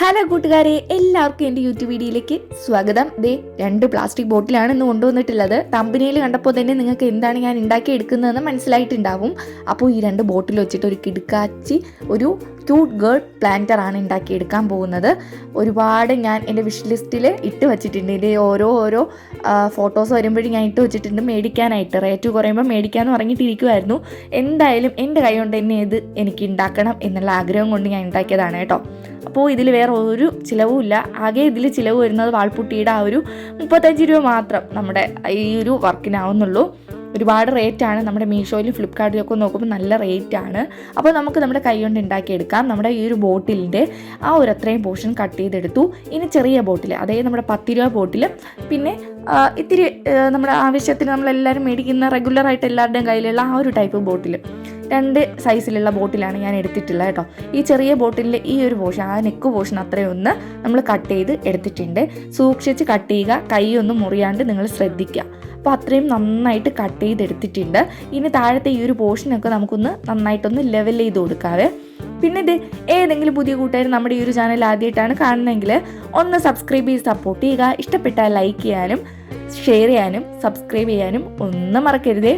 Hello കൂട്ടുകാരെ എല്ലാവർക്കും എന്റെ യൂട്യൂബ് വീഡിയോയിലേക്ക് സ്വാഗതം. ദേ രണ്ട് പ്ലാസ്റ്റിക് ബോട്ടിലാണ് ഇന്ന് കൊണ്ടുവന്നിട്ടുള്ളത്. തമ്പനിയിൽ കണ്ടപ്പോൾ തന്നെ നിങ്ങൾക്ക് എന്താണ് ഞാൻ ഉണ്ടാക്കി എടുക്കുന്നതെന്ന് മനസ്സിലായിട്ടുണ്ടാവും. അപ്പോൾ ഈ രണ്ട് ബോട്ടിൽ വെച്ചിട്ട് ഒരു കിടുക്കാച്ചി ഒരു ക്യൂട്ട് ഗേൾ പ്ലാന്റർ ആണ് ഉണ്ടാക്കിയെടുക്കാൻ പോകുന്നത്. ഒരുപാട് ഞാൻ എന്റെ വിഷ് ലിസ്റ്റിൽ ഇട്ട് വെച്ചിട്ടുണ്ട്. ഇതിന്റെ ഓരോ ഓരോ ഫോട്ടോസ് വരുമ്പോഴും ഞാൻ ഇട്ട് വെച്ചിട്ടുണ്ട്. മേടിക്കാനായിട്ട്. റേറ്റ് കുറയുമ്പോൾ മേടിക്കാമെന്ന് പറഞ്ഞിട്ടിരിക്കുമായിരുന്നു എന്തായാലും എന്റെ കൈ കൊണ്ട് തന്നെ ഇത് എനിക്ക് ഉണ്ടാക്കണം എന്നുള്ള ആഗ്രഹം കൊണ്ട് ഞാൻ ഉണ്ടാക്കിയതാണ് കേട്ടോ. അപ്പോൾ ഇതിൽ വേറെ ഒരു ചിലവുമില്ല. ആകെ ഇതിൽ ചിലവ് വരുന്നത് വാൾപുട്ടിയുടെ ആ ഒരു മുപ്പത്തഞ്ച് രൂപ മാത്രം നമ്മുടെ ഈ ഒരു വർക്കിനാവുന്നുള്ളൂ. ഒരുപാട് റേറ്റാണ് നമ്മുടെ മീഷോയിലും ഫ്ലിപ്കാർട്ടിലൊക്കെ നോക്കുമ്പോൾ നല്ല റേറ്റാണ് അപ്പോൾ നമുക്ക് നമ്മുടെ കൈ കൊണ്ട് ഉണ്ടാക്കിയെടുക്കാം. നമ്മുടെ ഈ ഒരു ബോട്ടിലിന്റെ ആ ഒരു അത്രയും പോർഷൻ കട്ട് ചെയ്തെടുത്തു. ഇനി ചെറിയ ബോട്ടിൽ അതായത് നമ്മുടെ പത്ത് രൂപ ബോട്ടിൽ പിന്നെ ഇത്തിരി നമ്മുടെ ആവശ്യത്തിന് നമ്മളെല്ലാവരും മേടിക്കുന്ന റെഗുലറായിട്ട് എല്ലാവരുടെയും കയ്യിലുള്ള ആ ഒരു ടൈപ്പ് ബോട്ടിൽ രണ്ട് സൈസിലുള്ള ബോട്ടിലാണ് ഞാൻ എടുത്തിട്ടുള്ളത് കേട്ടോ. ഈ ചെറിയ ബോട്ടിലിലെ ഈ ഒരു പോർഷൻ ആ നെക്ക് പോർഷൻ അത്രയും ഒന്ന് നമ്മൾ കട്ട് ചെയ്ത് എടുത്തിട്ടുണ്ട്. സൂക്ഷിച്ച് കട്ട് ചെയ്യുക. കൈയൊന്നും മുറിയാണ്ട് നിങ്ങൾ ശ്രദ്ധിക്കുക. അപ്പോൾ അത്രയും നന്നായിട്ട് കട്ട് ചെയ്തെടുത്തിട്ടുണ്ട്. ഇനി താഴത്തെ ഈ ഒരു പോർഷനൊക്കെ നമുക്കൊന്ന് നന്നായിട്ടൊന്ന് ലെവൽ ചെയ്ത് കൊടുക്കാവേ. പിന്നെ ഇത് ഏതെങ്കിലും പുതിയ കൂട്ടുകാർ നമ്മുടെ ഈ ഒരു ചാനൽ ആദ്യമായിട്ടാണ് കാണുന്നതെങ്കിൽ ഒന്ന് സബ്സ്ക്രൈബ് ചെയ്ത് സപ്പോർട്ട് ചെയ്യുക. ഇഷ്ടപ്പെട്ടാൽ ലൈക്ക് ചെയ്യാനും ഷെയർ ചെയ്യാനും സബ്സ്ക്രൈബ് ചെയ്യാനും ഒന്നും മറക്കരുതേ.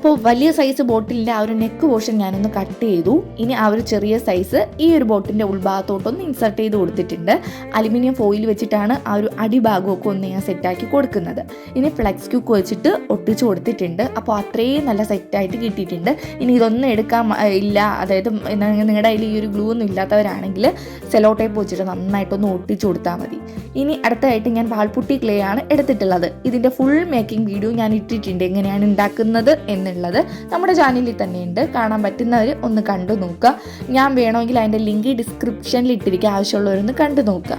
അപ്പോൾ വലിയ സൈസ് ബോട്ടിലിന്റെ ആ ഒരു നെക്ക് പോർഷൻ ഞാനൊന്ന് കട്ട് ചെയ്തു. ഇനി ആ ഒരു ചെറിയ സൈസ് ഈ ഒരു ബോട്ടിന്റെ ഉൾഭാഗത്തോട്ടൊന്ന് ഇൻസർട്ട് ചെയ്ത് കൊടുത്തിട്ടുണ്ട്. അലുമിനിയം ഫോയിൽ വെച്ചിട്ടാണ് ആ ഒരു അടിഭാഗമൊക്കെ ഒന്ന് ഞാൻ സെറ്റാക്കി കൊടുക്കുന്നത്. ഇനി ഫ്ലെക്സ് ക്യൂക്ക് വെച്ചിട്ട് ഒട്ടിച്ച് കൊടുത്തിട്ടുണ്ട്. അപ്പോൾ അത്രയും നല്ല സെറ്റായിട്ട് കിട്ടിയിട്ടുണ്ട്. ഇനി ഇതൊന്നും എടുക്കാൻ ഇല്ല. അതായത് നിങ്ങളുടെ കയ്യിൽ ഈ ഒരു ഗ്ലൂ ഒന്നും ഇല്ലാത്തവരാണെങ്കിൽ സെലോ ടൈപ്പ് വെച്ചിട്ട് നന്നായിട്ടൊന്ന് ഒട്ടിച്ച് കൊടുത്താൽ മതി. ഇനി അടുത്തതായിട്ട് ഞാൻ പാൽപുട്ടി ക്ലേ ആണ് എടുത്തിട്ടുള്ളത്. ഇതിന്റെ ഫുൾ മേക്കിംഗ് വീഡിയോ ഞാൻ ഇട്ടിട്ടുണ്ട്. എങ്ങനെയാണ് ഉണ്ടാക്കുന്നത് എന്നുള്ളത് നമ്മുടെ ചാനലിൽ തന്നെയുണ്ട് കാണാൻ പറ്റുന്നവർ ഒന്ന് കണ്ടു നോക്കുക. ഞാൻ വേണമെങ്കിൽ അതിന്റെ ലിങ്ക് ഡിസ്ക്രിപ്ഷനിൽ ഇട്ടിരിക്കുക ആവശ്യമുള്ളവരൊന്ന് കണ്ടു നോക്കുക.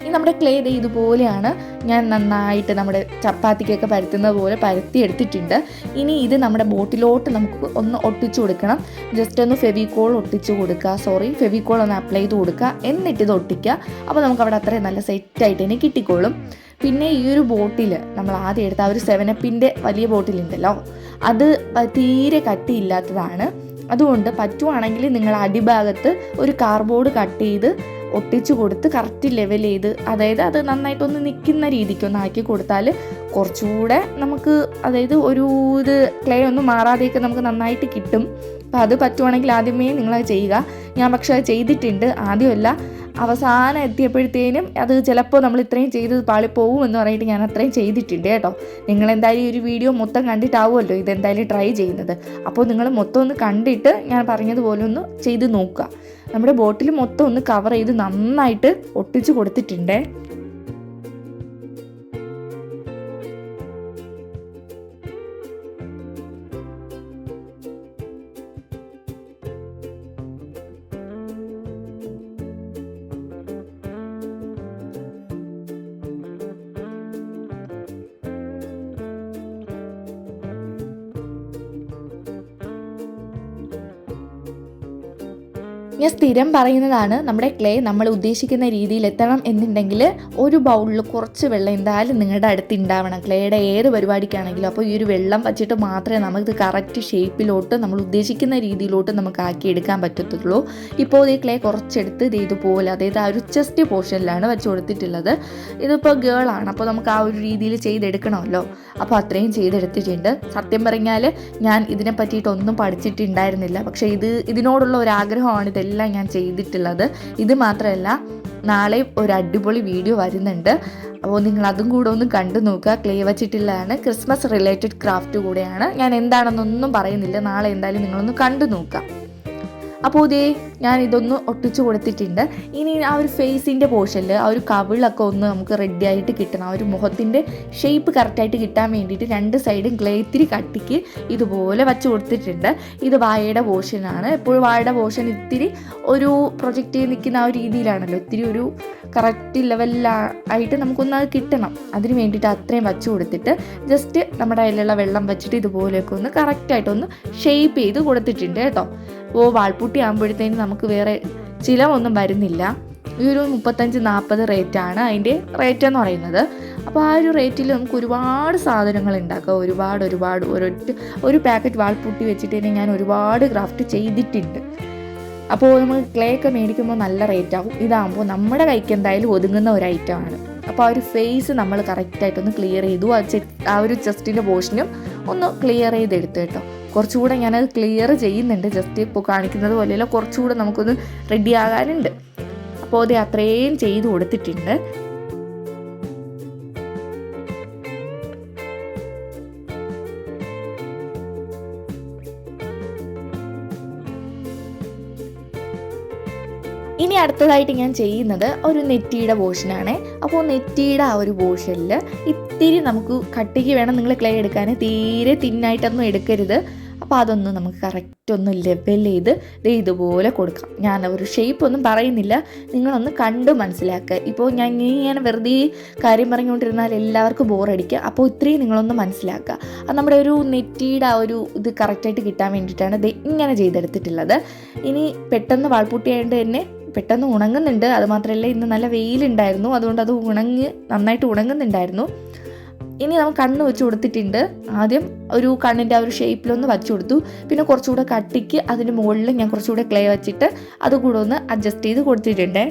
ഇനി നമ്മുടെ ക്ലേ ഇത് ഇതുപോലെയാണ് ഞാൻ നന്നായിട്ട് നമ്മുടെ ചപ്പാത്തിക്കൊക്കെ പരത്തുന്ന പോലെ പരത്തി എടുത്തിട്ടുണ്ട്. ഇനി ഇത് നമ്മുടെ ബോട്ടിലോട്ട് നമുക്ക് ഒന്ന് ഒട്ടിച്ചു കൊടുക്കണം. ജസ്റ്റ് ഒന്ന് ഫെവിക്കോൾ ഒട്ടിച്ചു കൊടുക്കുക. സോറി ഫെവിക്കോൾ ഒന്ന് അപ്ലൈ ചെയ്ത് കൊടുക്കുക. എന്നിട്ട് ഇത് ഒട്ടിക്കുക. അപ്പോൾ നമുക്ക് അവിടെ അത്രയും നല്ല സെറ്റായിട്ട് തന്നെ കിട്ടിക്കോളും. പിന്നെ ഈ ഒരു ബോട്ടിൽ നമ്മൾ ആദ്യം എടുത്ത ആ ഒരു സെവനപ്പിന്റെ വലിയ ബോട്ടിലുണ്ടല്ലോ. അത് തീരെ കട്ടിയില്ലാത്തതാണ്. അതുകൊണ്ട് പറ്റുവാണെങ്കിൽ നിങ്ങൾ അടിഭാഗത്ത് ഒരു കാർബോർഡ് കട്ട് ചെയ്ത് ഒട്ടിച്ചു കൊടുത്ത് കറക്റ്റ് ലെവൽ ചെയ്ത് അതായത് അത് നന്നായിട്ടൊന്ന് നിൽക്കുന്ന രീതിക്ക് ഒന്ന് ആക്കി കൊടുത്താൽ കുറച്ചുകൂടെ നമുക്ക് അതായത് ഒരു ഇത് ക്ലേ ഒന്നും മാറാതെയൊക്കെ നമുക്ക് നന്നായിട്ട് കിട്ടും. അപ്പോൾ അത് പറ്റുവാണെങ്കിൽ ആദ്യമേ നിങ്ങളത് ചെയ്യുക. ഞാൻ പക്ഷേ അത് ചെയ്തിട്ടുണ്ട്. ആദ്യമല്ല. അവസാനം എത്തിയപ്പോഴത്തേനും അത് ചിലപ്പോൾ നമ്മൾ ഇത്രയും ചെയ്ത് പാളിപ്പോവും എന്ന് പറഞ്ഞിട്ട് ഞാൻ അത്രയും ചെയ്തിട്ടുണ്ട് കേട്ടോ. നിങ്ങൾ എന്തായാലും ഈ ഒരു വീഡിയോ മൊത്തം കണ്ടിട്ടാവുമല്ലോ ഇതെന്തായാലും ട്രൈ ചെയ്യുന്നത്. അപ്പോൾ നിങ്ങൾ മൊത്തം ഒന്ന് കണ്ടിട്ട് ഞാൻ പറഞ്ഞതുപോലെ ഒന്ന് ചെയ്ത് നോക്കുക. നമ്മുടെ ബോട്ടിൽ മൊത്തം ഒന്ന് കവർ ചെയ്ത് നന്നായിട്ട് ഒട്ടിച്ച് കൊടുത്തിട്ടുണ്ടേ. സ്ഥിരം പറയുന്നതാണ് നമ്മുടെ ക്ലേ നമ്മൾ ഉദ്ദേശിക്കുന്ന രീതിയിൽ എത്തണം എന്നുണ്ടെങ്കിൽ ഒരു ബൗളിൽ കുറച്ച് വെള്ളം എന്തായാലും നിങ്ങളുടെ അടുത്ത് ഉണ്ടാവണം. ക്ലേയുടെ ഏത് പരിപാടിക്കാണെങ്കിലും അപ്പോൾ ഈ ഒരു വെള്ളം വച്ചിട്ട് മാത്രമേ നമുക്ക് കറക്റ്റ് ഷേപ്പിലോട്ട് നമ്മൾ ഉദ്ദേശിക്കുന്ന രീതിയിലോട്ട് നമുക്ക് ആക്കി എടുക്കാൻ പറ്റത്തുള്ളൂ. ഇപ്പോൾ ഈ ക്ലേ കുറച്ചെടുത്ത് ഇത് ഇതുപോലെ അതായത് ആ ഒരു ചെസ്റ്റ് പോർഷനിലാണ് വെച്ച് കൊടുത്തിട്ടുള്ളത്. ഇതിപ്പോൾ ഗേൾ ആണ് അപ്പോൾ നമുക്ക് ആ ഒരു രീതിയിൽ ചെയ്തെടുക്കണമല്ലോ. അപ്പോൾ അത്രയും ചെയ്തെടുത്തിട്ടുണ്ട്. സത്യം പറഞ്ഞാൽ ഞാൻ ഇതിനെ പറ്റിയിട്ടൊന്നും പഠിച്ചിട്ടുണ്ടായിരുന്നില്ല. പക്ഷേ ഇത് ഇതിനോടുള്ള ഒരു ആഗ്രഹമാണ് ഇതെല്ലാം ഞാൻ ചെയ്തിട്ടുള്ളത്. ഇത് മാത്രമല്ല നാളെ ഒരു അടിപൊളി വീഡിയോ വരുന്നുണ്ട്. അപ്പോൾ നിങ്ങൾ അതും കൂടെ ഒന്ന് കണ്ടു നോക്കുക. ക്ലേ വച്ചിട്ടുള്ളതാണ്. ക്രിസ്മസ് റിലേറ്റഡ് ക്രാഫ്റ്റ് കൂടെയാണ്. ഞാൻ എന്താണെന്നൊന്നും പറയുന്നില്ല. നാളെ എന്തായാലും നിങ്ങളൊന്ന് കണ്ടു നോക്കുക. അപ്പോൾ ഇതേ ഞാൻ ഇതൊന്ന് ഒട്ടിച്ചു കൊടുത്തിട്ടുണ്ട്. ഇനി ആ ഒരു ഫേസിന്റെ പോർഷനിൽ ആ ഒരു കവിളൊക്കെ ഒന്ന് നമുക്ക് റെഡി ആയിട്ട് കിട്ടണം. ആ ഒരു മുഖത്തിന്റെ ഷേപ്പ് കറക്റ്റായിട്ട് കിട്ടാൻ വേണ്ടിയിട്ട് രണ്ട് സൈഡും ഗ്ലേത്തിരി കട്ടിക്ക് ഇതുപോലെ വച്ച് കൊടുത്തിട്ടുണ്ട്. ഇത് വായയുടെ പോർഷനാണ് എപ്പോഴും വായയുടെ പോർഷൻ ഇത്തിരി ഒരു പ്രൊജക്റ്റ് ചെയ്ത് നിൽക്കുന്ന ആ ഒരു രീതിയിലാണല്ലോ. ഇത്തിരി ഒരു കറക്റ്റ് ലെവലിലായിട്ട് നമുക്കൊന്ന് അത് കിട്ടണം. അതിന് വേണ്ടിയിട്ട് അത്രയും വച്ച് കൊടുത്തിട്ട് ജസ്റ്റ് നമ്മുടെ അതിലുള്ള വെള്ളം വെച്ചിട്ട് ഇതുപോലെയൊക്കെ ഒന്ന് കറക്റ്റായിട്ടൊന്ന് ഷേപ്പ് ചെയ്ത് കൊടുത്തിട്ടുണ്ട് കേട്ടോ. ഓ വാൾപുട്ടി ആകുമ്പോഴത്തേന് നമുക്ക് വേറെ ചിലവൊന്നും വരുന്നില്ല. ഈ ഒരു മുപ്പത്തഞ്ച് നാൽപ്പത് റേറ്റാണ് അതിന്റെ റേറ്റ് എന്ന് പറയുന്നത്. അപ്പോൾ ആ ഒരു റേറ്റിൽ നമുക്ക് ഒരുപാട് സാധനങ്ങൾ ഉണ്ടാക്കാം. ഒരുപാട് ഒരുപാട് ഒരൊറ്റ ഒരു പാക്കറ്റ് വാൾപുട്ടി വെച്ചിട്ട് തന്നെ ഞാൻ ഒരുപാട് ക്രാഫ്റ്റ് ചെയ്തിട്ടുണ്ട്. അപ്പോൾ നമ്മൾ ക്ലേ ഒക്കെ മേടിക്കുമ്പോൾ നല്ല റേറ്റ് ആവും. ഇതാകുമ്പോൾ നമ്മുടെ കൈക്ക് എന്തായാലും ഒതുങ്ങുന്ന ഒരു ഐറ്റമാണ് അപ്പോൾ ആ ഒരു ഫേസ് നമ്മൾ കറക്റ്റായിട്ടൊന്ന് ക്ലിയർ ചെയ്തു. ആ ആ ഒരു ചെസ്റ്റിന്റെ പോർഷനും ഒന്ന് ക്ലിയർ ചെയ്തെടുത്തു കേട്ടോ. കുറച്ചുകൂടെ ഞാനത് ക്ലിയർ ചെയ്യുന്നുണ്ട്. ജസ്റ്റ് ഇപ്പോൾ കാണിക്കുന്നത് പോലെയല്ല കുറച്ചുകൂടെ നമുക്കൊന്ന് റെഡി ആകാനുണ്ട്. അപ്പോൾ അത് അത്രയും ചെയ്ത് കൊടുത്തിട്ടുണ്ട്. ഇനി അടുത്തതായിട്ട് ഞാൻ ചെയ്യുന്നത് ഒരു നെറ്റിയുടെ പോർഷനാണ് അപ്പോൾ നെറ്റിയുടെ ആ ഒരു പോർഷനിൽ ഇത്തിരി നമുക്ക് കട്ടിക്ക് വേണം നിങ്ങൾ ക്ലേ എടുക്കാൻ തീരെ തിന്നായിട്ടൊന്നും എടുക്കരുത്. അപ്പോൾ അതൊന്ന് നമുക്ക് കറക്റ്റ് ഒന്ന് ലെവൽ ചെയ്ത് ദേ ഇതുപോലെ കൊടുക്കാം. ഞാൻ ഒരു ഷേപ്പ് ഒന്നും പറയുന്നില്ല. നിങ്ങളൊന്ന് കണ്ട് മനസ്സിലാക്കുക ഇപ്പോൾ ഞാൻ ഇങ്ങനെ വെറുതെ കാര്യം പറഞ്ഞുകൊണ്ടിരുന്നാൽ എല്ലാവർക്കും ബോറടിക്കുക അപ്പോൾ ഇത്രയും നിങ്ങളൊന്ന് മനസ്സിലാക്കുക. അത് നമ്മുടെ ഒരു നെറ്റിയുടെ ആ ഒരു ഇത് കറക്റ്റായിട്ട് കിട്ടാൻ വേണ്ടിയിട്ടാണ് ഇത് ഇങ്ങനെ ചെയ്തെടുത്തിട്ടുള്ളത്. ഇനി പെട്ടെന്ന് വാൾപൂട്ടിയായതുകൊണ്ട് തന്നെ പെട്ടെന്ന് ഉണങ്ങുന്നുണ്ട്. അതുമാത്രമല്ല ഇന്ന് നല്ല വെയിലുണ്ടായിരുന്നു. അതുകൊണ്ട് അത് ഉണങ്ങി നന്നായിട്ട് ഉണങ്ങുന്നുണ്ടായിരുന്നു. ഇനി നമ്മൾ കണ്ണ് വെച്ച് കൊടുത്തിട്ടുണ്ട്. ആദ്യം ഒരു കണ്ണിന്റെ ആ ഒരു ഷേപ്പിലൊന്ന് വച്ചു കൊടുത്തു. പിന്നെ കുറച്ചുകൂടെ കട്ടിക്ക് അതിന്റെ മുകളിൽ ഞാൻ കുറച്ചുകൂടെ ക്ലേ വെച്ചിട്ട് അതുകൂടെ ഒന്ന് അഡ്ജസ്റ്റ് ചെയ്ത് കൊടുത്തിട്ടുണ്ട്.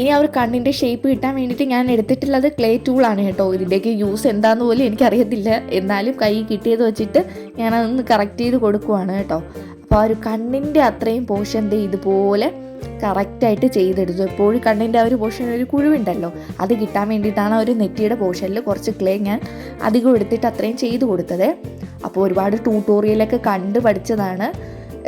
ഇനി ആ ഒരു കണ്ണിന്റെ ഷേപ്പ് കിട്ടാൻ വേണ്ടിയിട്ട് ഞാൻ എടുത്തിട്ടുള്ളത് ക്ലേ ടൂളാണ് കേട്ടോ. ഇതിന്റെയൊക്കെ യൂസ് എന്താണെന്ന് പോലും എനിക്കറിയത്തില്ല. എന്നാലും കൈ കിട്ടിയത് വെച്ചിട്ട് ഞാനതൊന്ന് കറക്റ്റ് ചെയ്ത് കൊടുക്കുവാണ് കേട്ടോ. അപ്പോൾ ആ ഒരു കണ്ണിന്റെ അത്രയും പോഷൻ ദേ ഇതുപോലെ കറക്റ്റായിട്ട് ചെയ്തെടുത്തു. എപ്പോഴും കണ്ണിന്റെ ആ ഒരു പോഷൻ ഒരു കുഴിവുണ്ടല്ലോ. അത് കിട്ടാൻ വേണ്ടിയിട്ടാണ് ആ ഒരു നെറ്റിയുടെ പോഷനിൽ കുറച്ച് ക്ലേ ഞാൻ അധികം എടുത്തിട്ട് അത്രയും ചെയ്ത് കൊടുത്തത്. അപ്പോൾ ഒരുപാട് ട്യൂട്ടോറിയലൊക്കെ കണ്ട് പഠിച്ചതാണ്.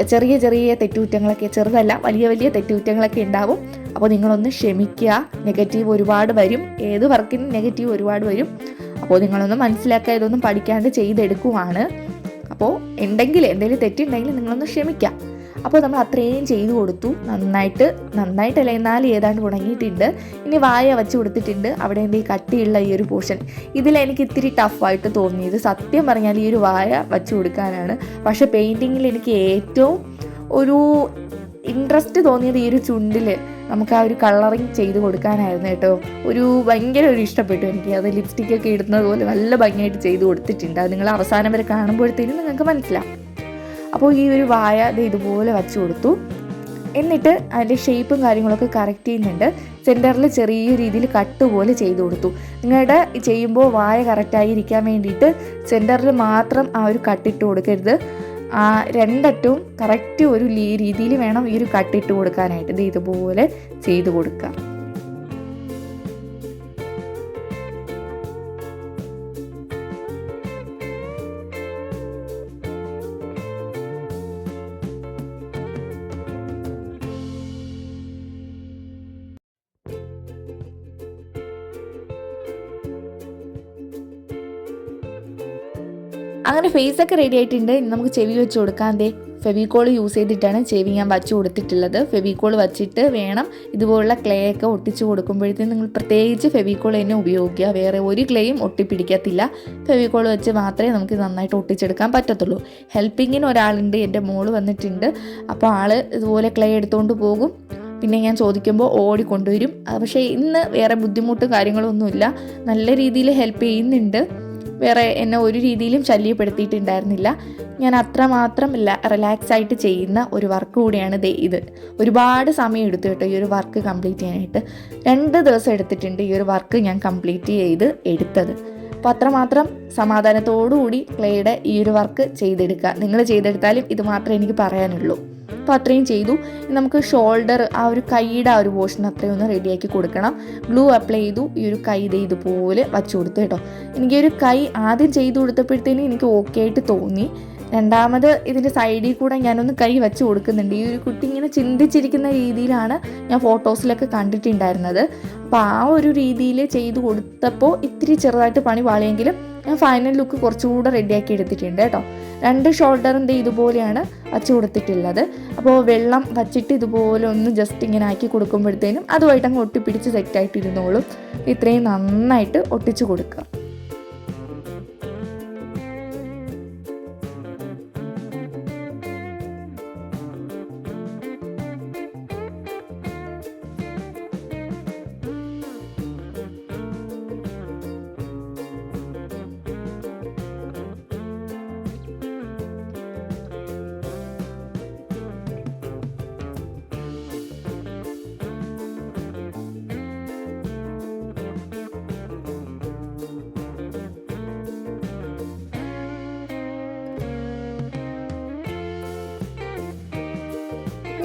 ചെറിയ ചെറിയ തെറ്റുകുറ്റങ്ങളൊക്കെ ചെറുതല്ല വലിയ വലിയ തെറ്റുകുറ്റങ്ങളൊക്കെ ഉണ്ടാവും. അപ്പോൾ നിങ്ങളൊന്ന് ക്ഷമിക്കുക. നെഗറ്റീവ് ഒരുപാട് വരും. ഏത് വർക്കിനും നെഗറ്റീവ് ഒരുപാട് വരും. അപ്പോൾ നിങ്ങളൊന്ന് മനസ്സിലാക്കുക ഇതൊന്നും പഠിക്കാണ്ട് ചെയ്തെടുക്കുവാണ്. അപ്പോൾ ഉണ്ടെങ്കിൽ എന്തെങ്കിലും തെറ്റുണ്ടെങ്കിൽ നിങ്ങളൊന്ന് ക്ഷമിക്കുക. അപ്പോൾ നമ്മൾ അത്രയും ചെയ്തു കൊടുത്തു. നന്നായിട്ട് നന്നായിട്ടല്ല എന്നാലും ഏതാണ്ട് ഉണങ്ങിയിട്ടുണ്ട്. ഇനി വായ വച്ച് കൊടുത്തിട്ടുണ്ട്. അവിടെ എന്റെ ഈ കട്ടിയുള്ള ഈ ഒരു പോർഷൻ ഇതിൽ എനിക്ക് ഇത്തിരി ടഫായിട്ട് തോന്നിയത് സത്യം പറഞ്ഞാൽ ഈ ഒരു വായ വച്ച് കൊടുക്കാനാണ്. പക്ഷേ പെയിന്റിങ്ങിൽ എനിക്ക് ഏറ്റവും ഒരു ഇൻട്രസ്റ്റ് തോന്നിയത് ഈ ഒരു ചുണ്ടിൽ നമുക്ക് ആ ഒരു കളറിങ് ചെയ്ത് കൊടുക്കാനായിരുന്നു കേട്ടോ. ഒരു ഭയങ്കര ഒരു ഇഷ്ടപ്പെട്ടു എനിക്ക്. അത് ലിപ്സ്റ്റിക്കൊക്കെ ഇടുന്നത് പോലെ നല്ല ഭംഗിയായിട്ട് ചെയ്ത് കൊടുത്തിട്ടുണ്ട്. അത് നിങ്ങൾ അവസാനം വരെ കാണുമ്പോഴത്തേനും നിങ്ങൾക്ക് മനസ്സിലാവും. അപ്പോൾ ഈ ഒരു വായ ഇത് ഇതുപോലെ വച്ച് കൊടുത്തു. എന്നിട്ട് അതിന്റെ ഷേപ്പും കാര്യങ്ങളൊക്കെ കറക്റ്റ് ചെയ്യുന്നുണ്ട്. സെന്ററിൽ ചെറിയ രീതിയിൽ കട്ട് പോലെ ചെയ്ത് കൊടുത്തു. നിങ്ങളുടെ ചെയ്യുമ്പോൾ വായ കറക്റ്റായി ഇരിക്കാൻ വേണ്ടിയിട്ട് സെന്ററിൽ മാത്രം ആ ഒരു കട്ടിട്ട് കൊടുക്കരുത്. ആ രണ്ടറ്റവും കറക്റ്റ് ഒരു രീതിയിൽ വേണം ഈ ഒരു കട്ടിട്ട് കൊടുക്കാനായിട്ട്. ഇത് ഇതുപോലെ ചെയ്ത് കൊടുക്കുക. അങ്ങനെ ഫേസ് ഒക്കെ റെഡി ആയിട്ടുണ്ട്. ഇനി നമുക്ക് ചെവി വെച്ച് കൊടുക്കാൻ ദേ ഫെവിക്കോൾ യൂസ് ചെയ്തിട്ടാണ് ചെവി ഞാൻ വച്ച് കൊടുത്തിട്ടുള്ളത്. ഫെവിക്കോൾ വച്ചിട്ട് വേണം ഇതുപോലുള്ള ക്ലേ ഒക്കെ ഒട്ടിച്ച് കൊടുക്കുമ്പോഴത്തേക്കും നിങ്ങൾ പ്രത്യേകിച്ച് ഫെവിക്കോൾ തന്നെ ഉപയോഗിക്കുക. വേറെ ഒരു ക്ലേയും ഒട്ടിപ്പിടിക്കത്തില്ല. ഫെവിക്കോൾ വെച്ച് മാത്രമേ നമുക്ക് നന്നായിട്ട് ഒട്ടിച്ചെടുക്കാൻ പറ്റത്തുള്ളൂ. ഹെൽപ്പിങ്ങിന് ഒരാളുണ്ട് എന്റെ മോൾ വന്നിട്ടുണ്ട്. അപ്പോൾ ആൾ ഇതുപോലെ ക്ലേ എടുത്തുകൊണ്ട് പോകും. പിന്നെ ഞാൻ ചോദിക്കുമ്പോൾ ഓടി കൊണ്ടുവരും പക്ഷേ ഇന്ന് വേറെ ബുദ്ധിമുട്ടും കാര്യങ്ങളൊന്നുമില്ല. നല്ല രീതിയിൽ ഹെൽപ്പ് ചെയ്യുന്നുണ്ട്. വേറെ എന്നെ ഒരു രീതിയിലും ശല്യപ്പെടുത്തിയിട്ടുണ്ടായിരുന്നില്ല. ഞാൻ അത്രമാത്രം റിലാക്സ് ആയിട്ട് ചെയ്യുന്ന ഒരു വർക്ക് കൂടിയാണ് ഇത്. ഒരുപാട് സമയം എടുത്തു കേട്ടോ ഈ ഒരു വർക്ക് കംപ്ലീറ്റ് ചെയ്യാനായിട്ട്. രണ്ട് ദിവസം എടുത്തിട്ടുണ്ട് ഈ ഒരു വർക്ക് ഞാൻ കംപ്ലീറ്റ് ചെയ്ത് എടുത്തത്. അപ്പോൾ അത്രമാത്രം സമാധാനത്തോടുകൂടി ക്ലേയുടെ ഈ ഒരു വർക്ക് ചെയ്തെടുക്കുക. നിങ്ങൾ ചെയ്തെടുത്താലും ഇത് മാത്രമേ എനിക്ക് പറയാനുള്ളൂ. അപ്പോൾ അത്രയും ചെയ്തു. നമുക്ക് ഷോൾഡർ ആ ഒരു കൈയുടെ ആ ഒരു പോർഷൻ അത്രയും ഒന്ന് റെഡിയാക്കി കൊടുക്കണം. ഗ്ലൂ അപ്ലൈ ചെയ്തു. ഈ ഒരു കൈ ഇത് ഇതുപോലെ വച്ചു കൊടുത്തു കേട്ടോ. എനിക്ക് ഒരു കൈ ആദ്യം ചെയ്തു കൊടുത്തപ്പോഴത്തേനും എനിക്ക് ഓക്കെ ആയിട്ട് തോന്നി. രണ്ടാമത് ഇതിന്റെ സൈഡിൽ കൂടെ ഞാനൊന്ന് കൈ വെച്ച് കൊടുക്കുന്നുണ്ട്. ഈ ഒരു കുട്ടി ഇങ്ങനെ ചിന്തിച്ചിരിക്കുന്ന രീതിയിലാണ് ഞാൻ ഫോട്ടോസിലൊക്കെ കണ്ടിട്ടുണ്ടായിരുന്നത്. അപ്പോൾ ആ ഒരു രീതിയിൽ ചെയ്തു കൊടുത്തപ്പോൾ ഇത്തിരി ചെറുതായിട്ട് പണി പാളിയെങ്കിലും ഞാൻ ഫൈനൽ ലുക്ക് കുറച്ചുകൂടെ റെഡിയാക്കി എടുത്തിട്ടുണ്ട് കേട്ടോ. രണ്ട് ഷോൾഡറിന്റെ ഇതുപോലെയാണ് വച്ച് കൊടുത്തിട്ടുള്ളത്. അപ്പോൾ വെള്ളം വച്ചിട്ട് ഇതുപോലെ ഒന്ന് ജസ്റ്റ് ഇങ്ങനെ ആക്കി കൊടുക്കുമ്പോഴത്തേനും അതുമായിട്ട് അങ്ങ് ഒട്ടിപ്പിടിച്ച് സെറ്റായിട്ട് ഇരുന്നോളും ഇത്രയും നന്നായിട്ട് ഒട്ടിച്ച് കൊടുക്കുക.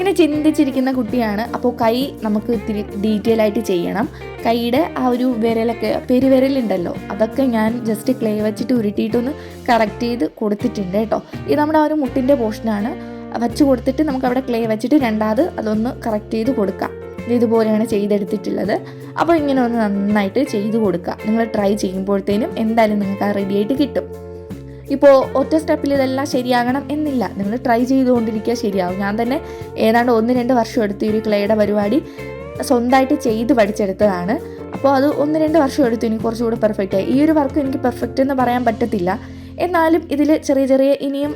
ഇങ്ങനെ ചിന്തിച്ചിരിക്കുന്ന കുട്ടിയാണ്. അപ്പോൾ കൈ നമുക്ക് ഇത്തിരി ഡീറ്റെയിൽ ആയിട്ട് ചെയ്യണം. കൈയുടെ ആ ഒരു വിരലൊക്കെ പെരുവിരലുണ്ടല്ലോ അതൊക്കെ ഞാൻ ജസ്റ്റ് ക്ലേ വെച്ചിട്ട് ഉരുട്ടിയിട്ടൊന്ന് കറക്റ്റ് ചെയ്ത് കൊടുത്തിട്ടുണ്ട് കേട്ടോ ഇത് നമ്മുടെ ആ ഒരു മുട്ടിന്റെ പോർഷനാണ് വച്ച് കൊടുത്തിട്ട് നമുക്ക് അവിടെ ക്ലേ വെച്ചിട്ട് രണ്ടാമത് അതൊന്ന് കറക്റ്റ് ചെയ്ത് കൊടുക്കാം. ഇത് ഇതുപോലെയാണ് ചെയ്തെടുത്തിട്ടുള്ളത്. അപ്പോൾ ഇങ്ങനെ ഒന്ന് നന്നായിട്ട് ചെയ്ത് കൊടുക്കുക നിങ്ങൾ ട്രൈ ചെയ്യുമ്പോഴത്തേനും എന്തായാലും നിങ്ങൾക്ക് ആ റെഡിയായിട്ട് കിട്ടും. ഇപ്പോൾ ഒറ്റ സ്റ്റെപ്പിൽ ഇതെല്ലാം ശരിയാകണം എന്നില്ല. നിങ്ങൾ ട്രൈ ചെയ്തുകൊണ്ടിരിക്കുക ശരിയാവും. ഞാൻ തന്നെ ഏതാണ്ട് ഒന്ന് രണ്ട് വർഷം എടുത്ത് ഈ ഒരു ക്ലേയുടെ പരിപാടി സ്വന്തമായിട്ട് ചെയ്ത് പഠിച്ചെടുത്തതാണ്. അപ്പോൾ അത് ഒന്ന് രണ്ട് വർഷം എടുത്തു. എനിക്ക് കുറച്ചുകൂടി പെർഫെക്റ്റ് ആയി. ഈ ഒരു വർക്ക് എനിക്ക് പെർഫെക്റ്റ് എന്ന് പറയാൻ പറ്റത്തില്ല. എന്നാലും ഇതിൽ ചെറിയ ചെറിയ ഇനിയും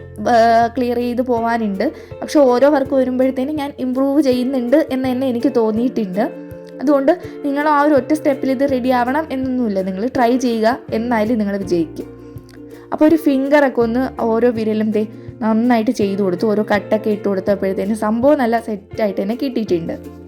ക്ലിയർ ചെയ്ത് പോകാനുണ്ട് പക്ഷേ ഓരോ വർക്ക് വരുമ്പോഴത്തേനും ഞാൻ ഇമ്പ്രൂവ് ചെയ്യുന്നുണ്ട് എന്ന് തന്നെ എനിക്ക് തോന്നിയിട്ടുണ്ട്. അതുകൊണ്ട് നിങ്ങൾ ആ ഒരു ഒറ്റ സ്റ്റെപ്പിൽ ഇത് റെഡി ആവണം എന്നൊന്നുമില്ല. നിങ്ങൾ ട്രൈ ചെയ്യുക എന്നാലും നിങ്ങൾ വിജയിക്കും അപ്പോൾ ഒരു ഫിംഗറൊക്കെ ഒന്ന് ഓരോ വിരലും ദേ നന്നായിട്ട് ചെയ്തു കൊടുത്തു ഓരോ കട്ടൊക്കെ ഇട്ട് കൊടുത്തപ്പോഴത്തേന് സംഭവം നല്ല സെറ്റായിട്ട് തന്നെ കിട്ടിയിട്ടുണ്ട്.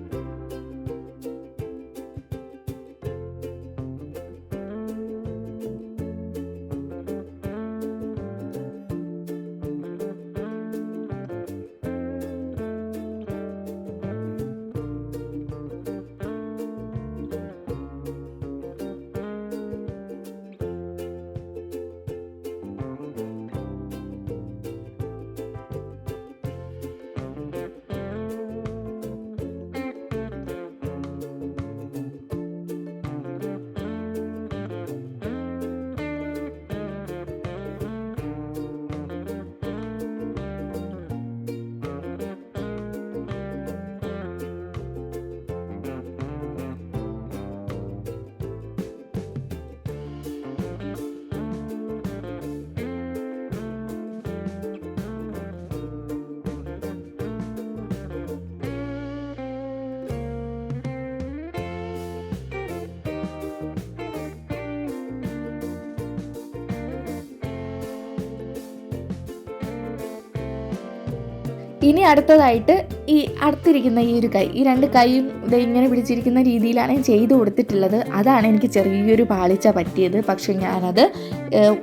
ഇനി അടുത്തതായിട്ട് ഈ അടുത്തിരിക്കുന്ന ഈ ഒരു കൈ ഈ രണ്ട് കൈയും ഇത് ഇങ്ങനെ പിടിച്ചിരിക്കുന്ന രീതിയിലാണ് ഞാൻ ചെയ്ത് കൊടുത്തിട്ടുള്ളത്. അതാണ് എനിക്ക് ചെറിയൊരു പാളിച്ച പറ്റിയത്. പക്ഷേ ഞാനത്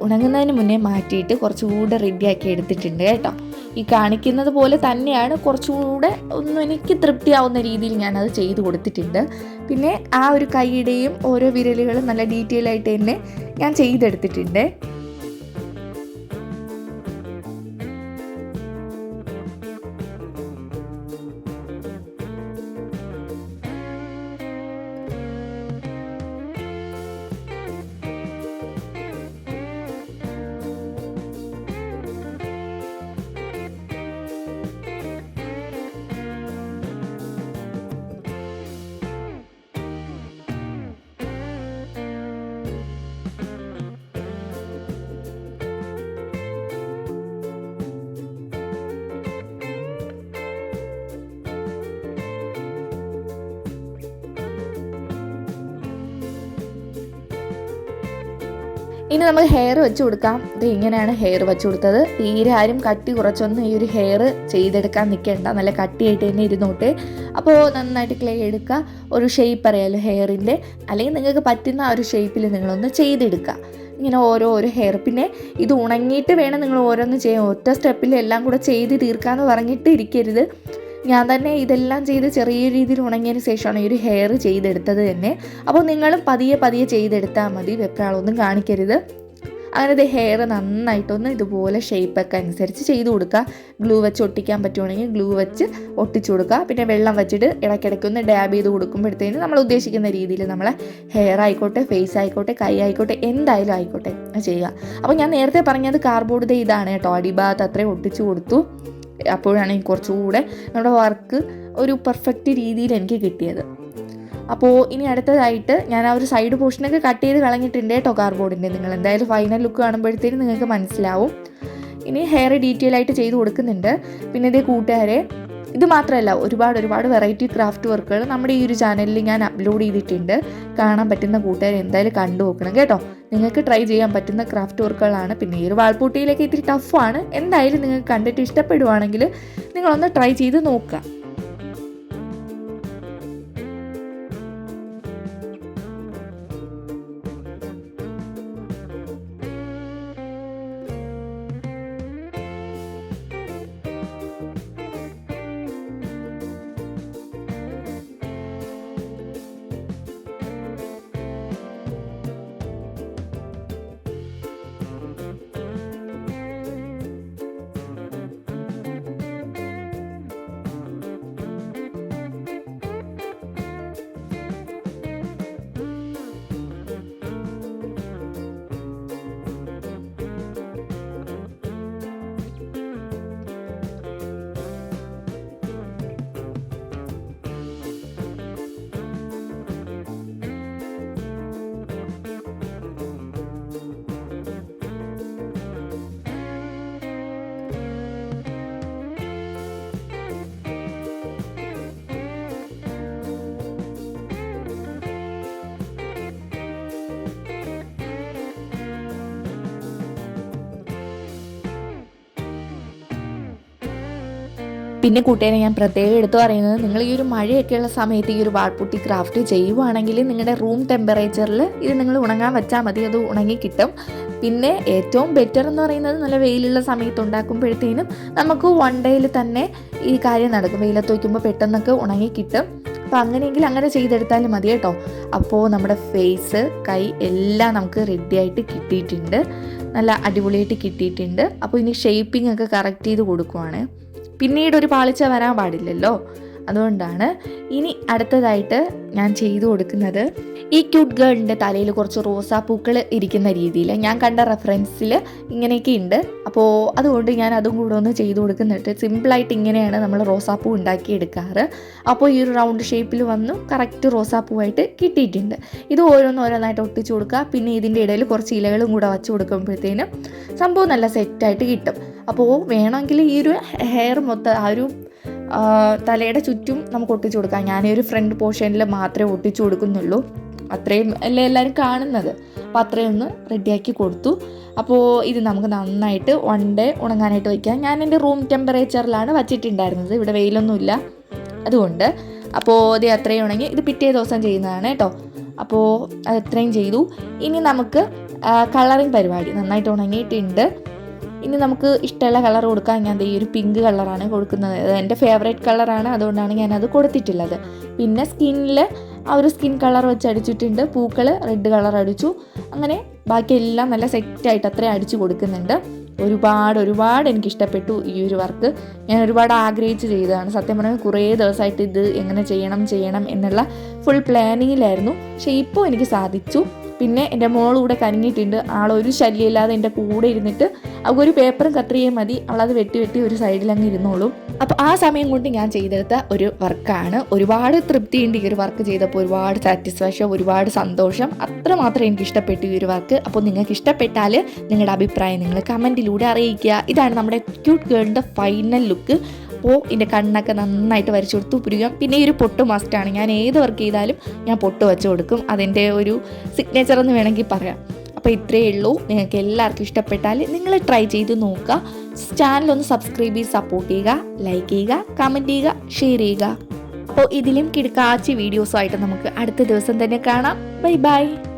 ഉണങ്ങുന്നതിന് മുന്നേ മാറ്റിയിട്ട് കുറച്ചുകൂടെ റെഡിയാക്കി എടുത്തിട്ടുണ്ട് കേട്ടോ. ഈ കാണിക്കുന്നത് പോലെ തന്നെയാണ് കുറച്ചുകൂടെ ഒന്നും എനിക്ക് തൃപ്തിയാവുന്ന രീതിയിൽ ഞാനത് ചെയ്ത് കൊടുത്തിട്ടുണ്ട്. പിന്നെ ആ ഒരു കൈയുടെയും ഓരോ വിരലുകളും നല്ല ഡീറ്റെയിൽ ആയിട്ട് തന്നെ ഞാൻ ചെയ്തെടുത്തിട്ടുണ്ട്. ഇനി നമ്മൾ ഹെയർ വെച്ച് കൊടുക്കാം. ഇത് ഇങ്ങനെയാണ് ഹെയർ വെച്ച് കൊടുത്തത്. തീരെ ആരും കട്ടി കുറച്ചൊന്നും ഈ ഒരു ഹെയർ ചെയ്തെടുക്കാൻ നിൽക്കേണ്ട. നല്ല കട്ടിയായിട്ട് തന്നെ ഇരുന്നോട്ടെ. അപ്പോൾ നന്നായിട്ട് ക്ലേ എടുക്കുക. ഒരു ഷേപ്പ് അറിയാലോ ഹെയറിന്റെ അല്ലെങ്കിൽ നിങ്ങൾക്ക് പറ്റുന്ന ആ ഒരു ഷേപ്പിൽ നിങ്ങളൊന്ന് ചെയ്തെടുക്കുക. ഇങ്ങനെ ഓരോ ഓരോ ഹെയർ പിന്നെ ഇത് ഉണങ്ങിയിട്ട് വേണം നിങ്ങൾ ഓരോന്ന് ചെയ്യാൻ ഒറ്റ സ്റ്റെപ്പിൽ എല്ലാം കൂടെ ചെയ്ത് തീർക്കാമെന്ന് പറഞ്ഞിട്ട് ഇരിക്കരുത്. ഞാൻ തന്നെ ഇതെല്ലാം ചെയ്ത് ചെറിയ രീതിയിൽ ഉണങ്ങിയതിന് ശേഷമാണ് ഈ ഒരു ഹെയർ ചെയ്തെടുത്തത് തന്നെ. അപ്പോൾ നിങ്ങളും പതിയെ പതിയെ ചെയ്തെടുത്താൽ മതി. വെപ്രാളൊന്നും കാണിക്കരുത്. അങ്ങനെ ഇത് ഹെയർ നന്നായിട്ടൊന്ന് ഇതുപോലെ ഷേപ്പൊക്കെ അനുസരിച്ച് ചെയ്ത് കൊടുക്കുക. ഗ്ലൂ വെച്ച് ഒട്ടിക്കാൻ പറ്റുവാണെങ്കിൽ ഗ്ലൂ വെച്ച് ഒട്ടിച്ചു കൊടുക്കുക. പിന്നെ വെള്ളം വെച്ചിട്ട് ഇടയ്ക്കിടയ്ക്ക് ഒന്ന് ഡാബ് ചെയ്ത് കൊടുക്കുമ്പോഴത്തേന് നമ്മൾ ഉദ്ദേശിക്കുന്ന രീതിയിൽ നമ്മളെ ഹെയർ ആയിക്കോട്ടെ ഫേസ് ആയിക്കോട്ടെ കൈ ആയിക്കോട്ടെ എന്തായാലും ആയിക്കോട്ടെ ചെയ്യുക. അപ്പോൾ ഞാൻ നേരത്തെ പറഞ്ഞത് കാർബോർഡ് ഇതാണ് കേട്ടോ. അടിഭാഗത്ത് അത്രയും ഒട്ടിച്ചു കൊടുത്തു. അപ്പോഴാണ് എനിക്ക് കുറച്ചുകൂടെ നമ്മുടെ വർക്ക് ഒരു പെർഫെക്റ്റ് രീതിയിൽ എനിക്ക് കിട്ടിയത്. അപ്പോൾ ഇനി അടുത്തതായിട്ട് ഞാൻ ആ ഒരു സൈഡ് പോർഷനൊക്കെ കട്ട് ചെയ്ത് കളഞ്ഞിട്ടുണ്ട് കേട്ടോ കാർഡ്ബോർഡിന്റെ നിങ്ങൾ എന്തായാലും ഫൈനൽ ലുക്ക് കാണുമ്പോഴത്തേക്കും നിങ്ങൾക്ക് മനസ്സിലാവും. ഇനി ഹെയർ ഡീറ്റെയിൽ ആയിട്ട് ചെയ്ത് കൊടുക്കുന്നുണ്ട്. പിന്നെ ഇതേ കൂട്ടുകാരെ ഇത് മാത്രമല്ല ഒരുപാട് ഒരുപാട് വെറൈറ്റി ക്രാഫ്റ്റ് വർക്കുകൾ നമ്മുടെ ഈ ഒരു ചാനലിൽ ഞാൻ അപ്ലോഡ് ചെയ്തിട്ടുണ്ട്. കാണാൻ പറ്റുന്ന കൂട്ടുകാർ എന്തായാലും കണ്ടു നോക്കണം കേട്ടോ. നിങ്ങൾക്ക് ട്രൈ ചെയ്യാൻ പറ്റുന്ന ക്രാഫ്റ്റ് വർക്കുകളാണ് പിന്നെ ഈ ഒരു വാൾപൂട്ടിയിലേക്ക് ഇത്തിരി ടഫാണ് എന്തായാലും നിങ്ങൾക്ക് കണ്ടിട്ട് ഇഷ്ടപ്പെടുവാണെങ്കിൽ നിങ്ങളൊന്ന് ട്രൈ ചെയ്ത് നോക്കുക. പിന്നെ കൂട്ടുകാരെ ഞാൻ പ്രത്യേകം എടുത്തു പറയുന്നത് നിങ്ങൾ ഈ ഒരു മഴയൊക്കെയുള്ള സമയത്ത് ഈ ഒരു വാൾപുട്ടി ക്രാഫ്റ്റ് ചെയ്യുവാണെങ്കിൽ നിങ്ങളുടെ റൂം ടെമ്പറേച്ചറിൽ ഇത് നിങ്ങൾ ഉണങ്ങാൻ വെച്ചാൽ മതി അത് ഉണങ്ങി കിട്ടും. പിന്നെ ഏറ്റവും ബെറ്റർ എന്ന് പറയുന്നത് നല്ല വെയിലുള്ള സമയത്ത് ഉണ്ടാക്കുമ്പോഴത്തേനും നമുക്ക് വൺ ഡേയിൽ തന്നെ ഈ കാര്യം നടക്കും. വെയിലത്ത് വയ്ക്കുമ്പോൾ പെട്ടെന്നൊക്കെ ഉണങ്ങി കിട്ടും. അപ്പോൾ അങ്ങനെയെങ്കിൽ അങ്ങനെ ചെയ്തെടുത്താലും മതി കേട്ടോ. അപ്പോൾ നമ്മുടെ ഫേസ് കൈ എല്ലാം നമുക്ക് റെഡി ആയിട്ട് കിട്ടിയിട്ടുണ്ട്. നല്ല അടിപൊളിയായിട്ട് കിട്ടിയിട്ടുണ്ട്. അപ്പോൾ ഇനി ഷേപ്പിംഗ് ഒക്കെ കറക്റ്റ് ചെയ്ത് കൊടുക്കുവാണ്. പിന്നീട് ഒരു പാളിച്ച വരാൻ പാടില്ലല്ലോ. അതുകൊണ്ടാണ് ഇനി അടുത്തതായിട്ട് ഞാൻ ചെയ്തു കൊടുക്കുന്നത് ഈ ക്യൂട്ട് ഗേളിന്റെ തലയിൽ കുറച്ച് റോസാപ്പൂക്കൾ ഇരിക്കുന്ന രീതിയിൽ. ഞാൻ കണ്ട റെഫറൻസിൽ ഇങ്ങനെയൊക്കെ ഉണ്ട്. അപ്പോൾ അതുകൊണ്ട് ഞാൻ അതും കൂടെ ഒന്ന് ചെയ്തു കൊടുക്കുന്നിട്ട് സിമ്പിളായിട്ട് ഇങ്ങനെയാണ് നമ്മൾ റോസാപ്പൂ ഉണ്ടാക്കിയെടുക്കാറ്. അപ്പോൾ ഈ ഒരു റൗണ്ട് ഷേപ്പിൽ വന്നു. കറക്റ്റ് റോസാപ്പൂവായിട്ട് കിട്ടിയിട്ടുണ്ട്. ഇത് ഓരോന്ന് ഓരോന്നായിട്ട് ഒട്ടിച്ചു കൊടുക്കുക. പിന്നെ ഇതിന്റെ ഇടയിൽ കുറച്ച് ഇലകളും കൂടെ വച്ച് കൊടുക്കുമ്പോഴത്തേനും സംഭവം നല്ല സെറ്റായിട്ട് കിട്ടും. അപ്പോൾ വേണമെങ്കിൽ ഈ ഒരു ഹെയർ മൊത്തം ആ ഒരു തലയുടെ ചുറ്റും നമുക്ക് ഒട്ടിച്ചു കൊടുക്കാം. ഞാൻ ഒരു ഫ്രണ്ട് പോർഷനിൽ മാത്രമേ ഒട്ടിച്ചു കൊടുക്കുന്നുള്ളൂ. അത്രയും അല്ലേ എല്ലാവരും കാണുന്നത്? അപ്പോൾ അത്രയും ഒന്ന് റെഡിയാക്കി കൊടുത്തു. അപ്പോൾ ഇത് നമുക്ക് നന്നായിട്ട് വൺ ഡേ ഉണങ്ങാനായിട്ട് വയ്ക്കാം ഞാൻ എന്റെ റൂം ടെമ്പറേച്ചറിലാണ് വച്ചിട്ടുണ്ടായിരുന്നത്. ഇവിടെ വെയിലൊന്നുമില്ല അതുകൊണ്ട് അപ്പോൾ ഇത് അത്രയും ഉണങ്ങി. ഇത് പിറ്റേ ദിവസം ചെയ്യുന്നതാണ് കേട്ടോ. അപ്പോൾ അത് അത്രയും ചെയ്തു. ഇനി നമുക്ക് കളറിങ് പരിപാടി നന്നായിട്ട് ഉണങ്ങിയിട്ടുണ്ട്. ഇനി നമുക്ക് ഇഷ്ടമുള്ള കളർ കൊടുക്കാൻ ഞാൻ ഈ ഒരു പിങ്ക് കളറാണ് കൊടുക്കുന്നത്. അത് എന്റെ ഫേവറേറ്റ് കളറാണ് അതുകൊണ്ടാണ് ഞാനത് കൊടുത്തിട്ടുള്ളത്. പിന്നെ സ്കിന്നിൽ ആ ഒരു സ്കിൻ കളർ വെച്ച് അടിച്ചിട്ടുണ്ട്. പൂക്കൾ റെഡ് കളർ അടിച്ചു. അങ്ങനെ ബാക്കിയെല്ലാം നല്ല സെറ്റായിട്ട് അത്രയും അടിച്ചു കൊടുക്കുന്നുണ്ട്. ഒരുപാട് ഒരുപാട് എനിക്ക് ഇഷ്ടപ്പെട്ടു ഈ ഒരു വർക്ക് ഞാൻ ഒരുപാട് ആഗ്രഹിച്ച് ചെയ്തതാണ്. സത്യം പറഞ്ഞാൽ കുറേ ദിവസമായിട്ട് ഇത് എങ്ങനെ ചെയ്യണം ചെയ്യണം എന്നുള്ള ഫുൾ പ്ലാനിങ്ങിലായിരുന്നു പക്ഷേ ഇപ്പോൾ എനിക്ക് സാധിച്ചു. പിന്നെ എന്റെ മോളൂടെ കനിഞ്ഞിട്ടുണ്ട് ആളൊരു ശല്യമില്ലാതെ എന്റെ കൂടെ ഇരുന്നിട്ട് അവൾക്കൊരു പേപ്പറും കത്രികയും മതി. അവളത് വെട്ടി വെട്ടി ഒരു സൈഡിൽ അങ്ങ് ഇരുന്നോളും. അപ്പോൾ ആ സമയം കൊണ്ട് ഞാൻ ചെയ്തെടുത്ത ഒരു വർക്കാണ്. ഒരുപാട് തൃപ്തിയുണ്ട് ഈ ഒരു വർക്ക് ചെയ്തപ്പോൾ. ഒരുപാട് സാറ്റിസ്ഫാക്ഷൻ ഒരുപാട് സന്തോഷം. അത്രമാത്രം എനിക്ക് ഇഷ്ടപ്പെട്ടു ഈ ഒരു വർക്ക്. അപ്പോൾ നിങ്ങൾക്ക് ഇഷ്ടപ്പെട്ടാൽ നിങ്ങളുടെ അഭിപ്രായം നിങ്ങൾ കമന്റിലൂടെ അറിയിക്കുക. ഇതാണ് നമ്മുടെ ക്യൂട്ട് ഗേളിന്റെ ഫൈനൽ ലുക്ക് അപ്പോൾ ഇതിന്റെ കണ്ണൊക്കെ നന്നായിട്ട് വരച്ചു കൊടുത്തു. പുരുകം പിന്നെ ഈ ഒരു പൊട്ട് മസ്റ്റാണ് ഞാൻ ഏത് വർക്ക് ചെയ്താലും ഞാൻ പൊട്ട് വെച്ച് കൊടുക്കും. അതിന്റെ ഒരു സിഗ്നേച്ചർ എന്ന് വേണമെങ്കിൽ പറയാം. അപ്പോൾ ഇത്രയേ ഉള്ളൂ. നിങ്ങൾക്ക് എല്ലാവർക്കും ഇഷ്ടപ്പെട്ടാൽ നിങ്ങൾ ട്രൈ ചെയ്ത് നോക്കുക. ചാനലൊന്ന് സബ്സ്ക്രൈബ് ചെയ്ത് സപ്പോർട്ട് ചെയ്യുക. ലൈക്ക് ചെയ്യുക. കമന്റ് ചെയ്യുക. ഷെയർ ചെയ്യുക. അപ്പോൾ ഇതിലും കിടക്കാച്ചി വീഡിയോസുമായിട്ട് നമുക്ക് അടുത്ത ദിവസം തന്നെ കാണാം. Bye bye